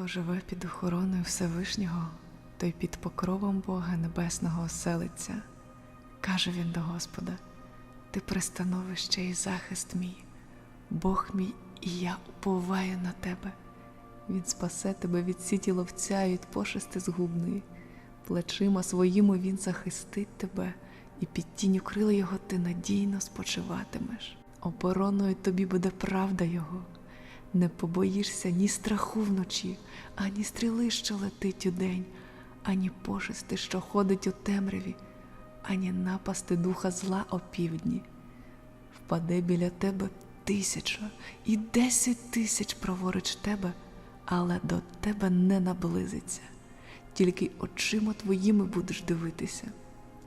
Хто живе під охороною Всевишнього, той під покровом Бога Небесного оселиться. Каже він до Господа: Ти пристановище і захист мій, Бог мій, і я уповаю на тебе. Він спасе тебе від сіті ловця і від пошести згубної. Плечима своїми він захистить тебе, і під тінню крила його ти надійно спочиватимеш. Обороною тобі буде правда Його. Не побоїшся ні страху вночі, ані стріли, що летить удень, ані пошести, що ходить у темряві, ані напасти духа зла опівдні. Впаде біля тебе тисяча і десять тисяч праворуч тебе, але до тебе не наблизиться. Тільки очима твоїми будеш дивитися,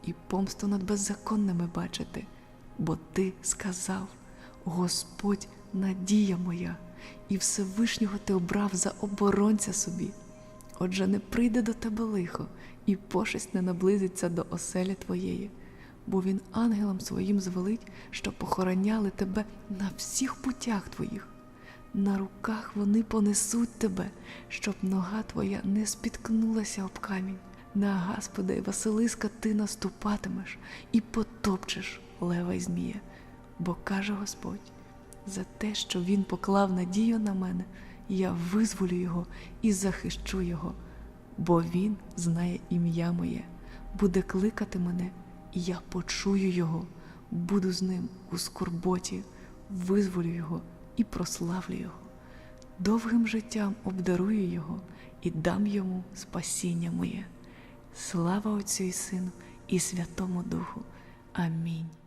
і помсту над беззаконними бачити, бо ти сказав: Господь надія моя, і Всевишнього ти обрав за оборонця собі. Отже, не прийде до тебе лихо, і пошесть не наблизиться до оселі твоєї, бо він ангелам своїм звелить, щоб похороняли тебе на всіх путях твоїх. На руках вони понесуть тебе, щоб нога твоя не спіткнулася об камінь. На Господа і Василиска ти наступатимеш і потопчеш лева й змія. Бо каже Господь, за те, що він поклав надію на мене, я визволю його і захищу його, бо він знає ім'я моє, буде кликати мене, і я почую його, буду з ним у скорботі, визволю його і прославлю його. Довгим життям обдарую його і дам йому спасіння моє. Слава Отцю і Сину і Святому Духу. Амінь.